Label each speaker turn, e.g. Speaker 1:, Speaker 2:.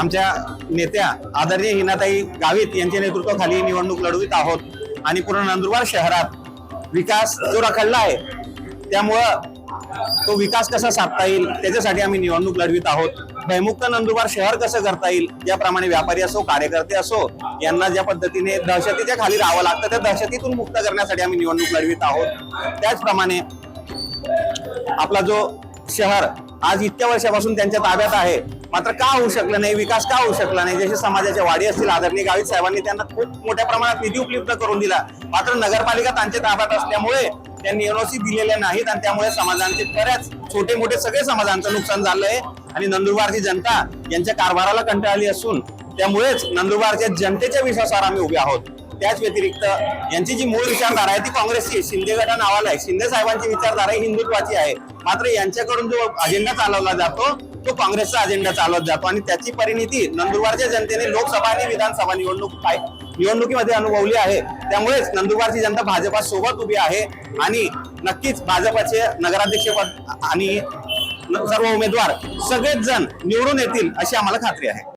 Speaker 1: आमच्या नेत्या आदरणीय हिनाताई गावित यांच्या नेतृत्वाखाली निवडणूक लढवित आहोत. आणि पूर्ण नंदुरबार शहरात विकास जो रखडला आहे. त्यामुळं तो विकास कसा साधता येईल त्याच्यासाठी आम्ही निवडणूक लढवित आहोत. भयमुक्त नंदुरबार शहर कसं करता येईल ज्याप्रमाणे व्यापारी असो कार्यकर्ते असो यांना ज्या पद्धतीने दहशतीच्या खाली राहावं लागतं त्या दहशतीतून मुक्त करण्यासाठी आम्ही निवडणूक लढवित आहोत. त्याचप्रमाणे आपला जो शहर आज इतक्या वर्षापासून त्यांच्या ताब्यात आहे. मात्र का होऊ शकलं नाही? विकास का होऊ शकला नाही? जसे समाजाच्या वाडी असतील आदरणीय गावित साहेबांनी त्यांना खूप मोठ्या प्रमाणात निधी उपलब्ध करून दिला. मात्र नगरपालिका त्यांच्या ताब्यात असल्यामुळे त्यांनी एनओसी दिलेल्या नाहीत आणि त्यामुळे समाजांचे बऱ्याच छोटे मोठे सगळे समाजांचं नुकसान झालंय. आणि नंदुरबारची जनता यांच्या कारभाराला कंटाळली असून त्यामुळेच नंदुरबारच्या जनतेच्या विश्वासावर आम्ही उभे आहोत. त्याच व्यतिरिक्त यांची जी मूळ विचारधारा आहे ती काँग्रेसची शिंदे गटा नावाला आहे. शिंदे साहेबांची विचारधारा ही हिंदुत्वाची आहे. मात्र यांच्याकडून जो अजेंडा चालवला जातो तो काँग्रेसचा अजेंडा चालवत जातो. आणि त्याची परिणिती नंदुरबारच्या जनतेने लोकसभा आणि विधानसभा निवडणूक निवडणुकीमध्ये अनुभवली आहे. त्यामुळेच नंदुरबारची जनता भाजपा सोबत उभी आहे. आणि नक्कीच भाजपाचे नगराध्यक्षपद आणि सर्व उमेदवार सगळेच जण निवडून येतील अशी आम्हाला खात्री आहे.